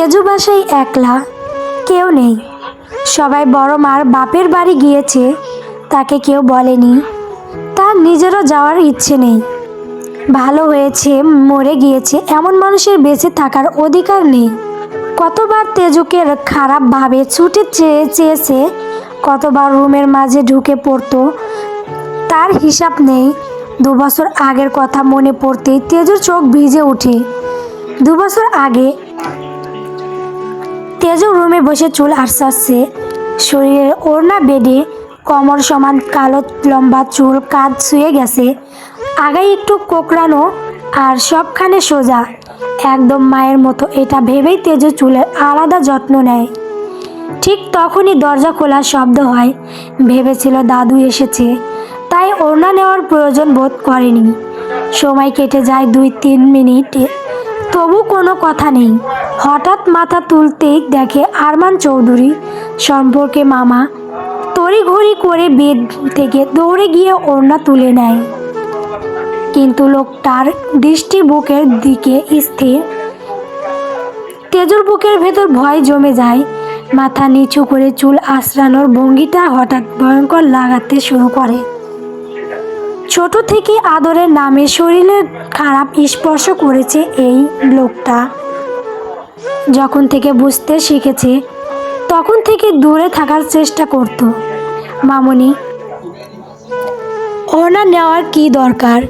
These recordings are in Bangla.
তেজু বাসায় একলা, কেউ নেই। সবাই বড় মার বাপের বাড়ি গিয়েছে, তাকে কেউ বলেনি। তার নিজেরও যাওয়ার ইচ্ছে নেই। ভালো হয়েছে, মরে গিয়েছে, এমন মানুষের বেঁচে থাকার অধিকার নেই। কতবার তেজুকে খারাপভাবে ছুটে চেয়ে চেয়েছে, কতবার রুমের মাঝে ঢুকে পড়তো, তার হিসাব নেই। দু বছর আগের কথা মনে পড়তেই তেজুর চোখ ভিজে ওঠে। দু বছর আগে তেজু রুমে বসে চুল আশ্বাসছে শরীরের ওড়না বেডে কমর সমান কালো লম্বা চুল কাঁধ শুয়ে গেছে। আগাই একটু কোকড়ানো আর সবখানে সোজা। একদম মায়ের মতো, এটা ভেবেই তেজু চুলের আলাদা যত্ন নেয়। ঠিক তখনই দরজা খোলার শব্দ হয়। ভেবেছিল দাদু এসেছে। তাই ওড়না নেওয়ার প্রয়োজন বোধ করেনি। সময় কেটে যায় দুই তিন মিনিট। তবু কোনো কথা নেই। হঠাৎ মাথা তুলতেই দেখে আরমান চৌধুরী। সম্পর্কে মামা, তড়িঘড়ি করে বেড থেকে দৌড়ে গিয়ে ওড়না তুলে নেয়। কিন্তু লোকটার দৃষ্টি বুকের দিকে স্থির। তেজুর বুকের ভেতর ভয় জমে যায়। মাথা নিচু করে চুল আশ্রানোর ভঙ্গিটা হঠাৎ ভয়ঙ্কর লাগাতে শুরু করে। ছোট থেকে আদরের নামে শরীরের খারাপ স্পর্শ করেছে এই লোকটা। যখন থেকে বুঝতে শিখেছে, তখন থেকে দূরে থাকার চেষ্টা করত। মামনি, ওড়না নেওয়ার কি দরকার?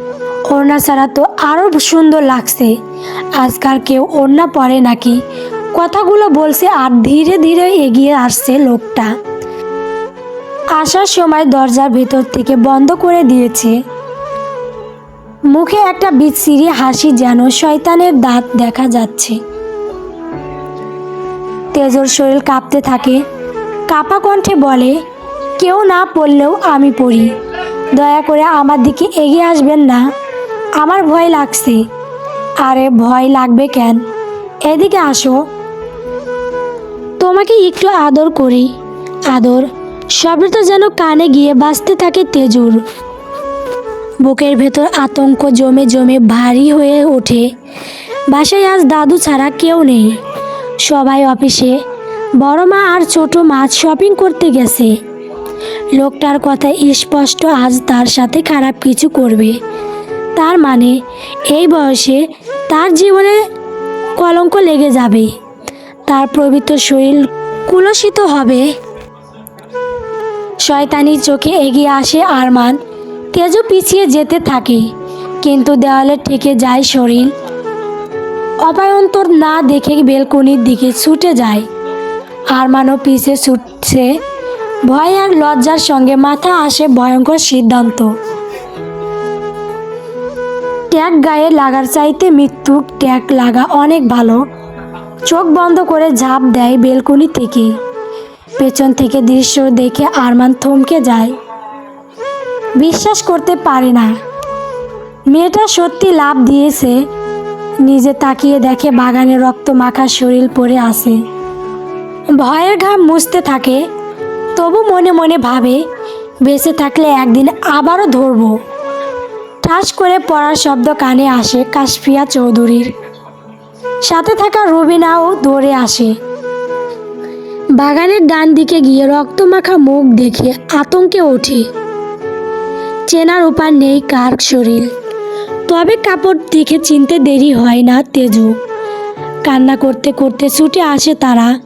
ওড়না ছাড়া তো আরও সুন্দর লাগছে। আজকাল কেউ ওড়না পরে নাকি? কথাগুলো বলছে আর ধীরে ধীরে এগিয়ে আসছে লোকটা। আসার সময় দরজার ভেতর থেকে বন্ধ করে দিয়েছে। মুখে একটা বিচ্ছিরি হাসি যেন শয়তানের দাঁত দেখা যাচ্ছে। তেজর শরীর কাঁপতে থাকে। কাপা কণ্ঠে বলে, কেউ না পড়লেও আমি পড়ি। দয়া করে আমার দিকে এগিয়ে আসবেন না। আমার ভয় লাগছে। আরে ভয় লাগবে কেন? এদিকে আসো। তোমাকে একটু আদর করি। আদর? শব্দটা যেন কানে গিয়ে বাঁচতে থাকে তেজুর। বুকের ভেতর আতঙ্ক জমে জমে ভারী হয়ে ওঠে। বাসায় আজ দাদু ছাড়া কেউ নেই। সবাই অফিসে। বড় মা আর ছোট মা শপিং করতে গেছে। লোকটার কথা স্পষ্ট আজ তার সাথে খারাপ কিছু করবে। তার মানে এই বয়সে তার জীবনে কলঙ্ক লেগে যাবে। তার পবিত্র শরীর কুলসিত হবে। শয়তানির চোখে এগিয়ে আসে আরমান। তেজও পিছিয়ে যেতে থাকে, কিন্তু দেওয়ালে ঠেকে যায় শরীর। অপায়ন্তর না দেখে বেলকনির দিকে ছুটে যায়। আরমানও পিছে ছুটছে। ভয় আর লজ্জার সঙ্গে মাথা আসে ভয়ঙ্কর সিদ্ধান্ত। ট্যাগ গায়ে লাগার চাইতে মৃত্যু ট্যাগ লাগা অনেক ভালো। চোখ বন্ধ করে ঝাঁপ দেয় বেলকনি থেকে। পেছন থেকে দৃশ্য দেখে আরমান থমকে যায়। বিশ্বাস করতে পারে না। মেয়েটা সত্যি লাভ দিয়েছে। নিজে তাকিয়ে দেখে বাগানে রক্ত মাখা শরীর পড়ে আসে ভয়ের ঘাম মুছতে থাকে। তবু মনে মনে ভাবে, বেঁচে থাকলে একদিন আবারও ধরবো। ঠাস করে পড়ার শব্দ কানে আসে কাশফিয়া চৌধুরীর। সাথে থাকা রবিনাও দৌড়ে আসে। বাগানের ডান দিকে গিয়ে রক্তমাখা মুখ দেখে আতঙ্কে ওঠে। চেনার উপার নেই কার শরীর। তবে কাপড় দেখে চিনতে দেরি হয় না তেজু। কান্না করতে করতে ছুটে আসে তারা।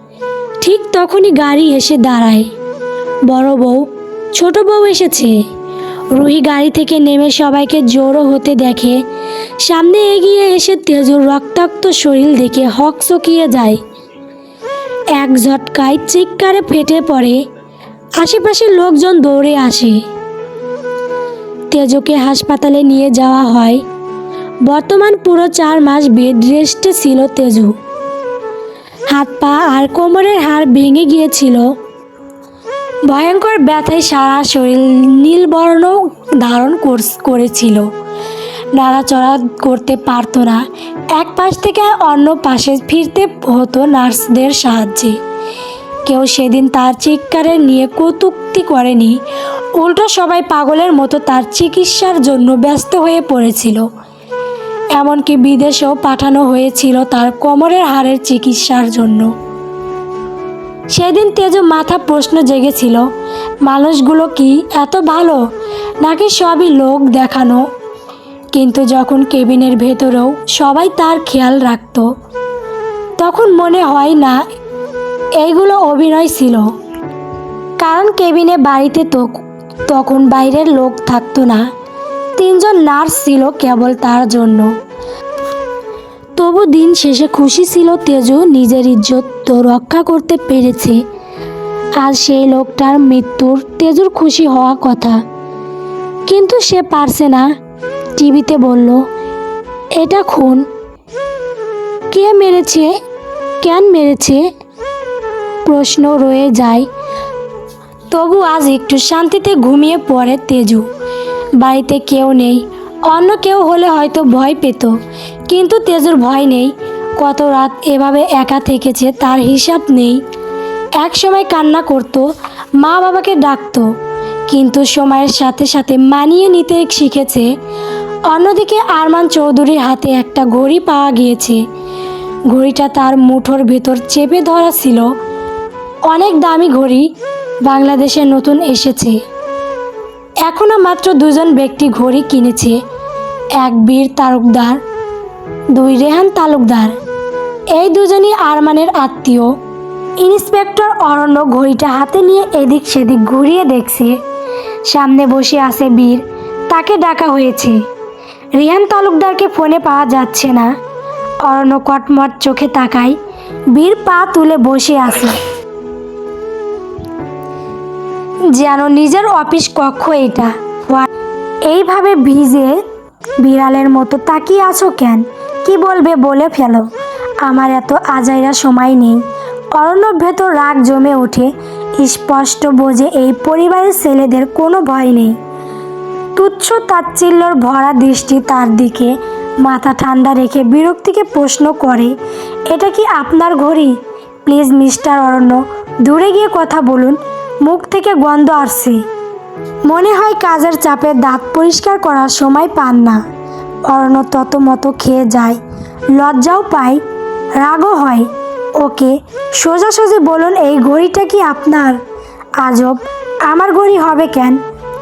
ঠিক তখনই গাড়ি এসে দাঁড়ায়। বড় বউ, ছোট বউ এসেছে। রুহি গাড়ি থেকে নেমে সবাইকে জোরো হতে দেখে। সামনে এগিয়ে এসে তেজুর রক্তাক্ত শরীর দেখে হক চকিয়ে যায়। এক ঝটকায় চিৎকারে ফেটে পড়ে। আশেপাশের লোকজন দৌড়ে আসে। তেজকে হাসপাতালে নিয়ে যাওয়া হয়। বর্তমান পুরো চার মাস বেড রেস্টে ছিল তেজু। হাত পা আর কোমরের হাড় ভেঙে গিয়েছিল। ভয়ঙ্কর ব্যথায় সারা শরীর নীলবর্ণ ধারণ কর- করেছিল। নাড়াচড়া করতে পারতো না। এক পাশ থেকে অন্য পাশে ফিরতে হতো নার্সদের সাহায্যে। কেউ সেদিন তার চিৎকারে নিয়ে কৌতুক্তি করেনি। উল্টো সবাই পাগলের মতো তার চিকিৎসার জন্য ব্যস্ত হয়ে পড়েছিল। এমনকি বিদেশেও পাঠানো হয়েছিল তার কোমরের হাড়ের চিকিৎসার জন্য। সেদিন তেজু মাথা প্রশ্ন জেগেছিল, মানুষগুলো কি এত ভালো? নাকি সবই লোক দেখানো কিন্তু যখন কেবিনের ভেতরেও সবাই তার খেয়াল রাখত, তখন মনে হয় না এইগুলো অভিনয় ছিল। কারণ কেবিনে বাড়িতে তো তখন বাইরের লোক থাকতো না, তিনজন নার্স ছিল কেবল তার জন্য। তবু দিন শেষে খুশি ছিল তেজু নিজের ইজ্জত তো রক্ষা করতে পেরেছে। আর সেই লোকটার মৃত্যুর তেজুর খুশি হওয়া কথা। কিন্তু সে পারছে না। টিভিতে বলল, এটা খুন। কে মেরেছে? কেন মেরেছে? প্রশ্ন রয়ে যায়। তবু আজ একটু শান্তিতে ঘুমিয়ে পড়ে তেজু। বাড়িতে কেউ নেই। অন্য কেউ হলে হয়তো ভয় পেত। কিন্তু তেজুর ভয় নেই। কত রাত এভাবে একা থেকেছে তার হিসাব নেই। এক সময় কান্না করত মা বাবাকে ডাকতো। কিন্তু সময়ের সাথে সাথে মানিয়ে নিতে শিখেছে। অন্যদিকে আরমান চৌধুরীর হাতে একটা ঘড়ি পাওয়া গিয়েছে। ঘড়িটা তার মুঠোর ভেতর চেপে ধরা ছিল। অনেক দামি ঘড়ি বাংলাদেশে নতুন এসেছে। এখনও মাত্র দুজন ব্যক্তি ঘড়ি কিনেছে। এক বীর তালুকদার, দুই রেহান তালুকদার। এই দুজনই আরমানের আত্মীয়। ইন্সপেক্টর অরণ্য ঘড়িটা হাতে নিয়ে এদিক সেদিক ঘুরিয়ে দেখছে। সামনে বসে আছে বীর, তাকে ডাকা হয়েছে। রিহান তালুকদারকে ফোনে পাওয়া যাচ্ছে না। অরণ্য কটমট চোখে তাকায়, বীর পা তুলে বসে আছে। যেন নিজের অফিস কক্ষ এটা। এইভাবে ভিজে বিড়ালের মতো তাকিয়ে আছো কেন? কি বলবে বলে ফেলো। আমার এত আজাইরা সময় নেই। অরণ্যর ভেতর রাগ জমে ওঠে। স্পষ্ট বোঝে এই পরিবারের ছেলেদের কোনো ভয় নেই। তুচ্ছ তাচ্ছিল্যর ভরা দৃষ্টি তার দিকে, মাথা ঠান্ডা রেখে বিরক্তিকে প্রশ্ন করে, এটা কি আপনার ঘড়ি? প্লিজ, মিস্টার অরণ্য, দূরে গিয়ে কথা বলুন, মুখ থেকে গন্ধ আসছে। মনে হয় কাজের চাপে দাঁত পরিষ্কার করার সময় পান না। অরণ্য তত মতো খেয়ে যায়, লজ্জাও পায়, রাগও হয়। ওকে, সোজাসুজি বলুন, এই ঘড়িটা কি আপনার? আজব, আমার ঘড়ি হবে কেন?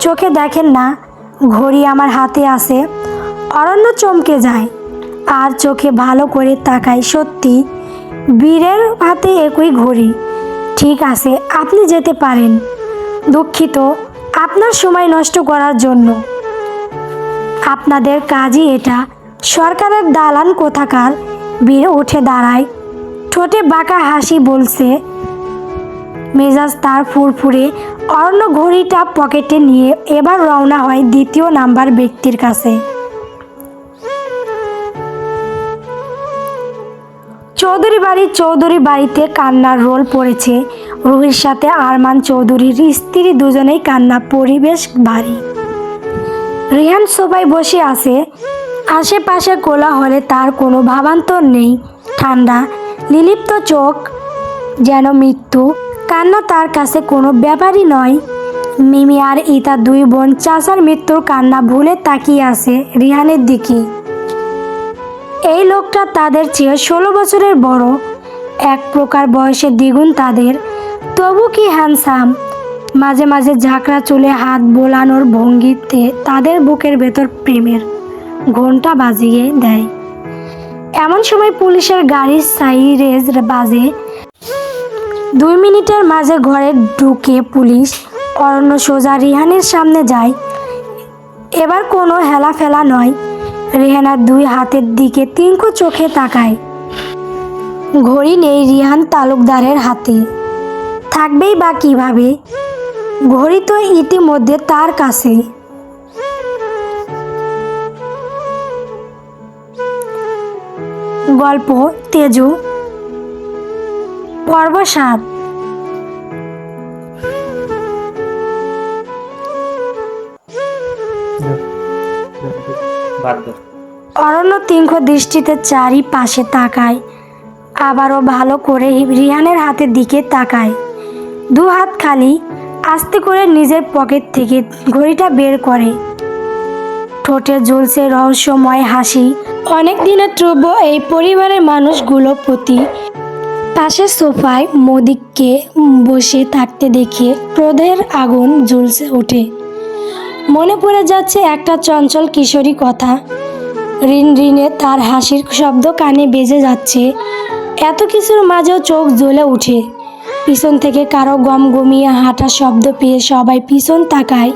চোখে দেখেন না ঘড়ি আমার হাতে আসে। অরণ্য চমকে যায়। আর চোখে ভালো করে তাকায় সত্যি। বীরের হাতে একই ঘড়ি। ঠিক আছে, আপনি যেতে পারেন। দুঃখিত, আপনার সময় নষ্ট করার জন্য। আপনাদের কাজই এটা। সরকারের দালান কোথাকার? বীর উঠে দাঁড়ায়। ঠোঁটে বাঁকা হাসি বলছে মেজাজ তার ফুরফুরে। অরণ্য ঘড়িটা পকেটে নিয়ে এবার রওনা হয় দ্বিতীয় নাম্বার ব্যক্তির কাছে। চৌধুরী বাড়ি, চৌধুরী বাড়িতে কান্নার রোল পড়েছে। রুহির সাথে আরমান চৌধুরীর স্ত্রী দুজনেই কান্না, পরিবেশ ভারী। রিহান সোফায় বসে আছে। আশেপাশে কোলা হলে তার কোনো ভাবান্তর নেই। ঠান্ডা, লিলিপ্ত চোখ, যেন মৃত্যু। কান্না তার কাছে কোনো ব্যাপারই নয়। মিমি আর ইতা দুই বোন চাচার মৃত্যুর কান্না ভুলে তাকিয়ে আছে রিহানের দিকে। এই লোকটা তাদের চেয়ে ষোলো বছরের বড়। এক প্রকার বয়সে দ্বিগুণ তাদের। তবু কি হ্যান্ডসাম মাঝে মাঝে ঝাঁকড়া চুলে হাত বোলানোর ভঙ্গিতে তাদের বুকের ভেতর প্রেমের ঘণ্টা বাজিয়ে দেয়। এমন সময় পুলিশের গাড়ির সাইরেজ বাজে। দুই মিনিটের মাঝে ঘরে ঢুকে পুলিশ অরণ্য সোজা রিহানের সামনে যায়। এবার কোনো হেলা ফেলা নয়। রেহানার দুই হাতের দিকে তিনকো চোখে তাকায়। ঘড়ি নেই রিহান তালুকদারের হাতে। থাকবেই বা কীভাবে? ঘড়ি তো ইতিমধ্যে তার কাছে। গল্প, তেজু পর্ব সাত। অরণ্য তিনখ দৃষ্টিতে চারিপাশে তাকায় আবারও ভালো করে রিহানের হাতের দিকে তাকায়। দু হাত খালি আস্তে করে নিজের পকেট থেকে ঘড়িটা বের করে। ঠোঁটে ঝুলছে রহস্যময় হাসি। অনেক দিনের ধ্রুব এই পরিবারের মানুষগুলো প্রতি পাশের সোফায় মোদিককে বসে থাকতে দেখে ক্রোধের আগুন জ্বলছে ওঠে মনে পড়ে যাচ্ছে একটা চঞ্চল কিশোরী কথা। ঋণ ঋণে তার হাসির শব্দ কানে বেজে যাচ্ছে। এত কিছুর মাঝেও চোখ জ্বলে উঠে। পিছন থেকে কারও গম গমিয়ে হাঁটার শব্দ পেয়ে সবাই পিছন তাকায়।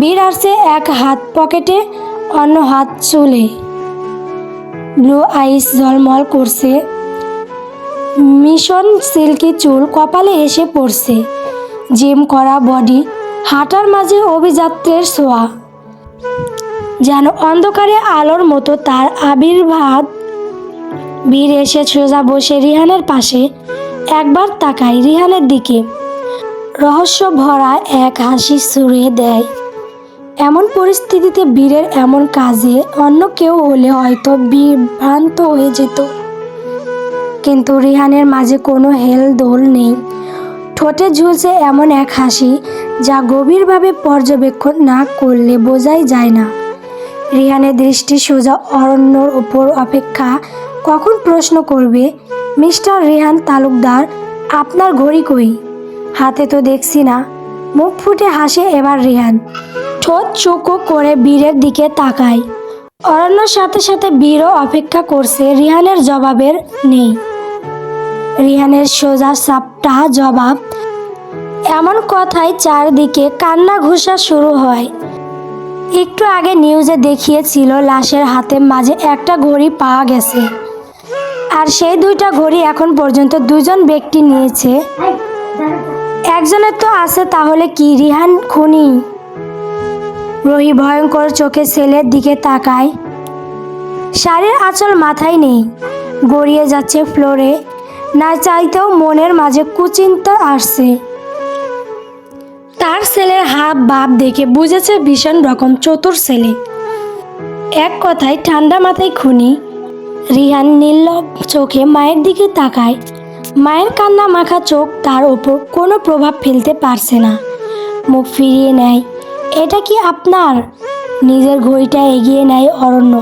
বীর আসছে এক হাত পকেটে, অন্য হাত চলে। ব্লু আইস ঝলমল করছে। মিশন সিল্কি চুল কপালে এসে পড়ছে। জিম করা বডি, হাঁটার মাঝে অভিযাত্রের ছোঁয়া। যেন অন্ধকারে আলোর মতো তার আবির্ভাব। বীর এসে সোজা বসে রিহানের পাশে, একবার তাকায় রিহানের দিকে। রহস্য ভরা এক হাসি ছুড়ে দেয়। এমন পরিস্থিতিতে বীরের এমন কাজে অন্য কেউ হলে হয়তো বিভ্রান্ত হয়ে যেত। কিন্তু রিহানের মাঝে কোনো হেল দোল নেই। ঠোঁটে ঝুলছে এমন এক হাসি যা গভীরভাবে পর্যবেক্ষণ না করলে বোঝাই যায় না। রিহানের দৃষ্টি সোজা অরণ্যর উপর অপেক্ষা কখন প্রশ্ন করবে, মিস্টার রেহান তালুকদার, আপনার ঘড়ি কই? হাতে তো দেখছি না। মুখ ফুটে হাসে এবার রেহান। ঠোঁট চোখো করে বীরের দিকে তাকায়। অরণ্যর সাথে সাথে বীরও অপেক্ষা করছে রিহানের জবাবের নেই। রিহানের সোজা সাপটা জবাব, এমন কথায় চারদিকে কান্না ঘুষা শুরু হয়। একটু আগে নিউজে দেখিয়েছিল লাশের হাতে মাঝে একটা ঘড়ি পাওয়া গেছে। আর সেই দুইটা ঘড়ি এখন পর্যন্ত দুজন ব্যক্তি নিয়েছে। একজনের তো আছে, তাহলে কি রিহান খুনি? রহি ভয়ঙ্কর চোখে ছেলের দিকে তাকায়। শাড়ির আঁচল মাথায় নেই। গড়িয়ে যাচ্ছে ফ্লোরে। না চাইতেও মনের মাঝে কুচিন্তা আসছে। তার ছেলের হাব বাপ দেখে বুঝেছে ভীষণ রকম চতুর ছেলে। এক কথায় ঠান্ডা মাথায় খুনি, রিহান নির্লভ চোখে মায়ের দিকে তাকায়। মায়ের কান্না মাখা চোখ তার ওপর কোনো প্রভাব ফেলতে পারছে না। মুখ ফিরিয়ে নেয়, এটা কি আপনার? নিজের ঘড়িটা এগিয়ে নেয় অরণ্য।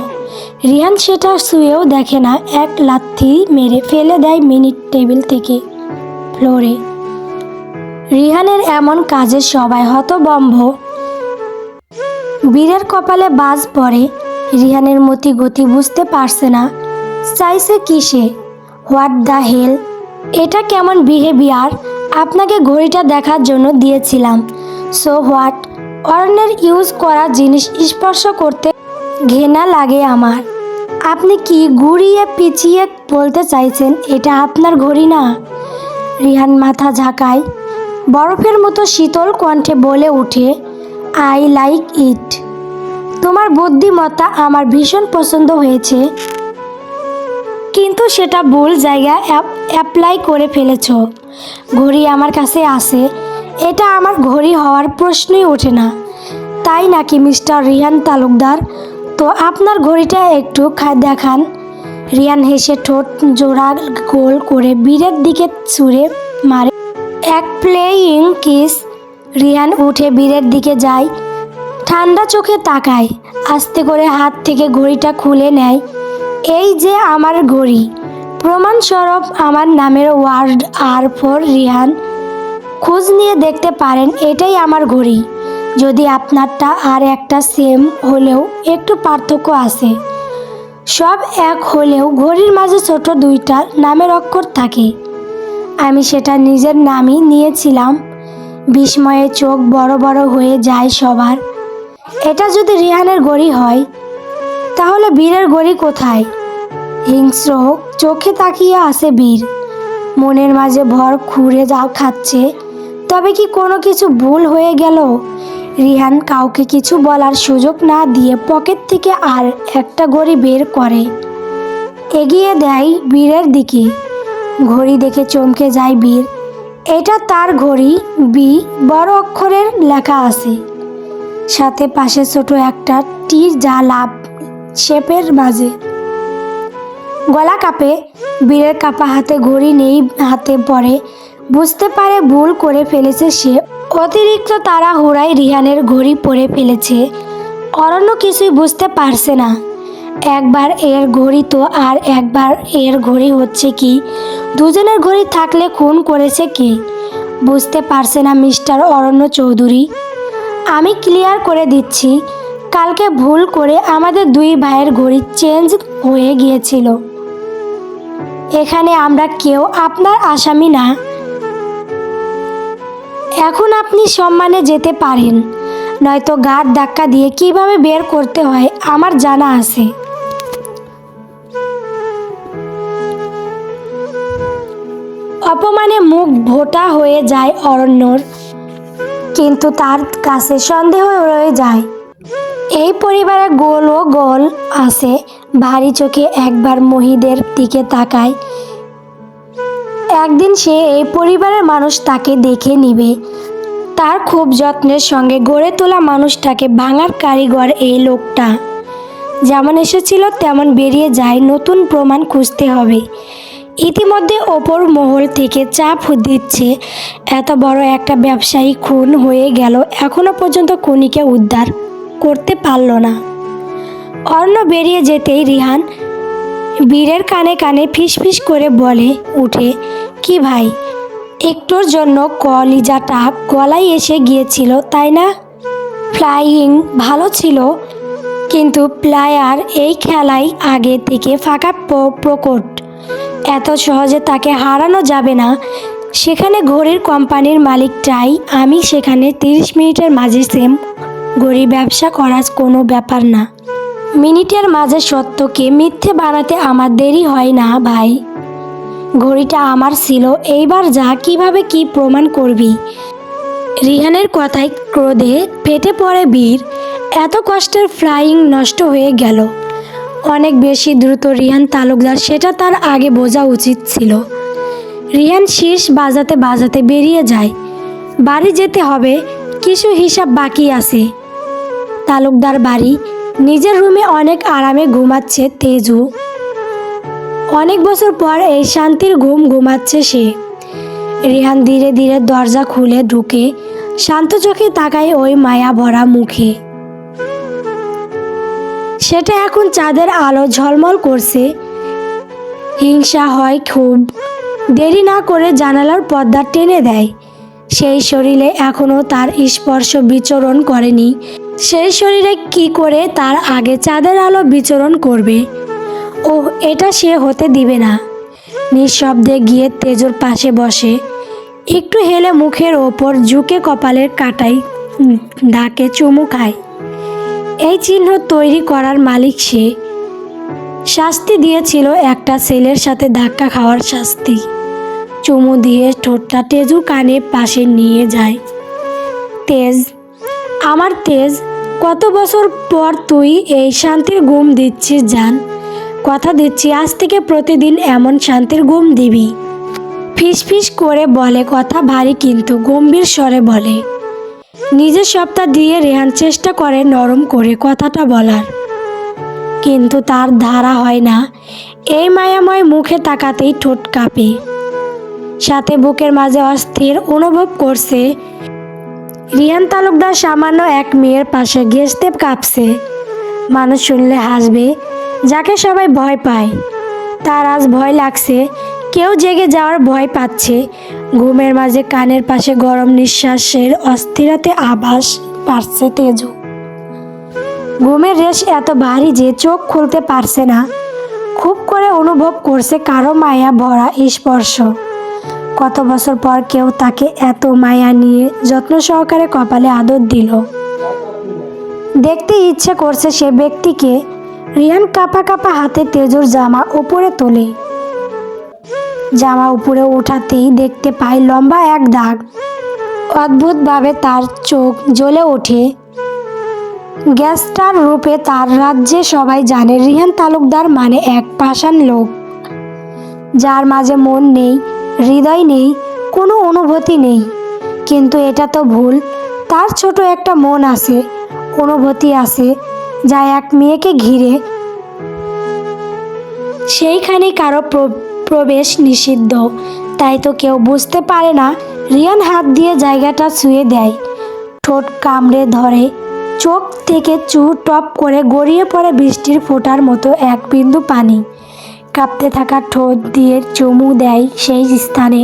রিহান সেটা শুয়েও দেখে না, এক লাথি মেরে ফেলে দেয় মিনিট টেবিল থেকে, ফ্লোরে। রিহানের এমন কাজে সবাই হতবম্ব। বীরের কপালে বাজ পড়ে, রিহানের মতি গতি বুঝতে পারছে না, চাইছে কিসে? What the hell? এটা কেমন বিহেভিয়ার? আপনাকে ঘড়িটা দেখার জন্য দিয়েছিলাম। So what? অরণ্যের ইউজ করা জিনিস স্পর্শ করতে ঘেনা লাগে আমার। আপনি কি ঘুরিয়ে পিছিয়ে বলতে চাইছেন এটা আপনার ঘড়ি না? রিহান মাথা ঝাঁকায়, বরফের মতো শীতল কণ্ঠে বলে উঠে আই লাইক ইট তোমার বুদ্ধিমত্তা আমার ভীষণ পছন্দ হয়েছে। কিন্তু সেটা ভুল জায়গায় অ্যাপ্লাই করে ফেলেছ। ঘড়ি আমার কাছে আসে এটা আমার ঘড়ি হওয়ার প্রশ্নই ওঠে না। তাই নাকি মিস্টার রিহান তালুকদার তো আপনার ঘড়িটা একটু দেখান। রিয়ান হেসে ঠোঁট জোড়া গোল করে বীরের দিকে ছুঁড়ে মারে। এক প্লেয়িং কিস রিয়ান উঠে বীরের দিকে যায়। ঠান্ডা চোখে তাকায়, আস্তে করে হাত থেকে ঘড়িটা খুলে নেয়। এই যে আমার ঘড়ি, প্রমাণস্বরূপ আমার নামের ওয়ার্ড আর ফর রিহান খোঁজ নিয়ে দেখতে পারেন, এটাই আমার ঘড়ি। যদি আপনারটা আর একটা সেম হলেও একটু পার্থক্য আছে। সব এক হলেও ঘড়ির মাঝে ছোট দুইটা নামের অক্ষর থাকে। আমি সেটা নিজের নামই নিয়েছিলাম। বিস্ময়ে চোখ বড় বড় হয়ে যায় সবার। এটা যদি রিহানের গড়ি হয়, তাহলে বীরের গড়ি কোথায়? হিংস্র চোখে তাকিয়ে আসে বীর। মনের মাঝে ভর খুঁড়ে যা খাচ্ছে, তবে কি কোনো কিছু ভুল হয়ে গেল? রিহান কাউকে কিছু বলার সুযোগ না দিয়ে পকেট থেকে আর একটা ঘড়ি বের করে। এগিয়ে দেয় বীরের দিকে। ঘড়ি দেখে চমকে যায় বীর। এটা তার ঘড়ি বি বড় অক্ষরের লেখা আছে। সাথে পাশে ছোট একটা টির যা লাভ শেপের মাঝে। গলা কাপে। বীরের কাপা হাতে ঘড়ি নেই, হাতে পড়ে। বুঝতে পারে ভুল করে ফেলেছে সে অতিরিক্ত তারা হুড়াই রিহানের ঘড়ি পরে ফেলেছে। অরণ্য কিছুই বুঝতে পারছে না। একবার এর ঘড়ি তো আর একবার এর ঘড়ি হচ্ছে কি? দুজনের ঘড়ি থাকলে খুন করেছে কে? বুঝতে পারছে না মিস্টার অরণ্য চৌধুরী। আমি ক্লিয়ার করে দিচ্ছি, কালকে ভুল করে আমাদের দুই ভাইয়ের ঘড়ি চেঞ্জ হয়ে গিয়েছিল। এখানে আমরা কেউ আপনার আসামি না। এখন আপনি সম্মানে যেতে পারেন। নয়তো গাঢ় ধাক্কা দিয়ে কীভাবে বের করতে হয় আমার জানা আছে। অপমানে মুখ ভোটা হয়ে যায় অরণ্যর, কিন্তু তার কাছে সন্দেহ রয়ে যায়। এই পরিবারে গোল ও গোল আছে। ভারী চোখে একবার মহিদের দিকে তাকায় একদিন সে এই পরিবারের মানুষ তাকে দেখে নিবে। তার খুব যত্নের সঙ্গে গড়ে তোলা মানুষটাকে ভাঙার কারিগর এই লোকটা। যেমন এসেছিল, তেমন বেরিয়ে যায়, নতুন প্রমাণ খুঁজতে হবে। ইতিমধ্যে ওপর মহল থেকে চাপ দিচ্ছে, এত বড় একটা ব্যবসায়ী খুন হয়ে গেল, এখনও পর্যন্ত খুনিকে উদ্ধার করতে পারল না। অর্ণ বেরিয়ে যেতেই রিহান বীরের কানে কানে ফিসফিস করে বলে উঠে কি ভাই? একটুর জন্য কলিজাটা গলায় এসে গিয়েছিল, তাই না? ফ্লাইং ভালো ছিল, কিন্তু প্লায়ার এই খেলায় আগে থেকে ফাঁকা প্রকট। এত সহজে তাকে হারানো যাবে না। সেখানে ঘড়ির কোম্পানির মালিকটাই, আমি সেখানে তিরিশ মিনিটের মাঝে সেম ঘড়ি ব্যবসা করার কোনো ব্যাপার না। মিনিটের মাঝে সত্যকে মিথ্যে বানাতে আমার দেরি হয় না, ভাই। ঘড়িটা আমার ছিল। এইবার যা, কীভাবে কি প্রমাণ করবি? রিহানের কথায় ক্রোধে ফেটে পড়ে বীর। এত কষ্টের ফ্লাইং নষ্ট হয়ে গেল। অনেক বেশি দ্রুত রিহান তালুকদার, সেটা তার আগে বোঝা উচিত ছিল। রিহান শীষ বাজাতে বাজাতে বেরিয়ে যায়। বাড়ি যেতে হবে, কিছু হিসাব বাকি আছে। তালুকদার বাড়ি, নিজের রুমে অনেক আরামে ঘুমাচ্ছে তেজু। অনেক বছর পর এই শান্তির ঘুম ঘুমাচ্ছে সে। রিহান ধীরে ধীরে দরজা খুলে ঢুকে শান্ত চোখে তাকায় ওই মায়া ভরা মুখে। সেটা এখন চাঁদের আলো ঝলমল করছে। হিংসা হয় খুব। দেরি না করে জানালার পর্দা টেনে দেয়। সেই শরীরে এখনও তার স্পর্শ বিচরণ করেনি। সেই শরীরে কি করে তার আগে চাঁদের আলো বিচরণ করবে? ও এটা সে হতে দিবে না। নিঃশব্দে গিয়ে তেজোর পাশে বসে। একটু হেলে মুখের ওপর ঝুঁকে কপালের কাটাই ডাকে চুমু খায়। এই চিহ্ন তৈরি করার মালিক সে। শাস্তি দিয়েছিল একটা ছেলের সাথে ধাক্কা খাওয়ার শাস্তি। চুমু দিয়ে ঠোঁটটা তেজু কানে পাশে নিয়ে যায়। তেজ, আমার তেজ, কত বছর পর তুই এই শান্তির ঘুম দিচ্ছিস জান? কথা দিচ্ছি, আজ থেকে প্রতিদিন এমন শান্তির ঘুম দিবি। ফিস ফিস করে বলে, কথা ভারী কিন্তু গম্ভীর স্বরে বলে। নিজের সপ্তাহ দিয়ে রেহান চেষ্টা করে নরম করে কথাটা বলার। কিন্তু তার ধারা হয় না, এই মায়াময় মুখে তাকাতেই ঠোঁট কাঁপে। সাথে বুকের মাঝে অস্থির অনুভব করছে। রিয়ান তালুকদার সামান্য এক মেয়ের পাশে ঘেসতে কাঁপছে। মানুষ শুনলে হাসবে যাকে সবাই ভয় পায়। তার আজ ভয় লাগছে, কেউ জেগে যাওয়ার ভয় পাচ্ছে। ঘুমের মাঝে কানের পাশে গরম নিঃশ্বাসের অস্থিরতে আভাস পারছে তেজু। ঘুমের রেশ এত ভারী যে চোখ খুলতে পারছে না। খুব করে অনুভব করছে কারও মায়া ভরা স্পর্শ। কত বছর পর কেউ তাকে এত মায়া নিয়ে যত্ন সহকারে কপালে আদর দিল। দেখতে ইচ্ছে করছে সে ব্যক্তিকে রিয়ান কাপা কাপা হাতে তেজুর জামা উপরে তোলে। জামা উপরে ওঠাতেই দেখতে পায় লম্বা এক দাগ। অদ্ভুতভাবে তার চোখ জ্বলে ওঠে। গ্যাসটার রূপে তার রাজ্যে সবাই জানে রিহান তালুকদার মানে এক পাষাণ লোক। যার মাঝে মন নেই, হৃদয় নেই, কোনো অনুভূতি নেই। কিন্তু এটা তো ভুল। তার ছোট একটা মন আছে, অনুভূতি আছে যা এক মেয়েকে ঘিরে। সেইখানে কারও প্রবেশ নিষিদ্ধ। তাই তো কেউ বুঝতে পারে না, রিয়ান হাত দিয়ে জায়গাটা ছুঁয়ে দেয়। ঠোঁট কামড়ে ধরে, চোখ থেকে চু টপ করে গড়িয়ে পড়ে বৃষ্টির ফোঁটার মতো এক বিন্দু পানি। কাঁপতে থাকা ঠোঁট দিয়ে চুমু দেয় সেই স্থানে।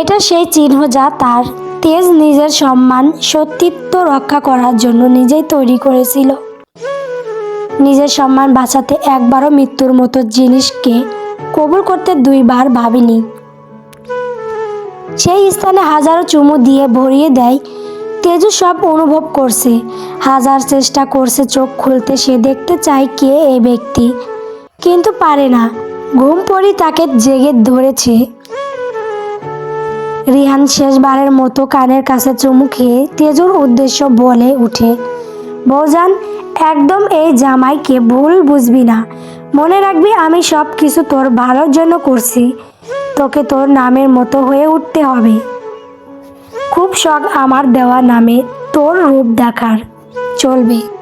এটা সেই চিহ্ন যা তার তেজ নিজের সম্মান সত্যিত্ব রক্ষা করার জন্য নিজেই তৈরি করেছিল। নিজের সম্মান বাঁচাতে একবারও মৃত্যুর মতো জিনিসকে কবুল করতে দুইবার ভাবিনি। সেই স্থানে হাজারো চুমু দিয়ে ভরিয়ে দেয়। তেজু সব অনুভব করছে। হাজার চেষ্টা করছে চোখ খুলতে, সে দেখতে চায় কে এই ব্যক্তি। কিন্তু পারে না। ঘুম পড়ি তাকে জেগে ধরেছে। রিহান শেষবারের মতো কানের কাছে চুমু খেয়ে তেজুর উদ্দেশ্য বলে উঠে বৌজান একদম এই জামাইকে ভুল বুঝবি না। মনে রাখবি আমি সব কিছু তোর ভালোর জন্য করছি। তোকে তোর নামের মতো হয়ে উঠতে হবে। খুব শখ আমার দেওয়া নামে তোর রূপ দেখার। চলবে।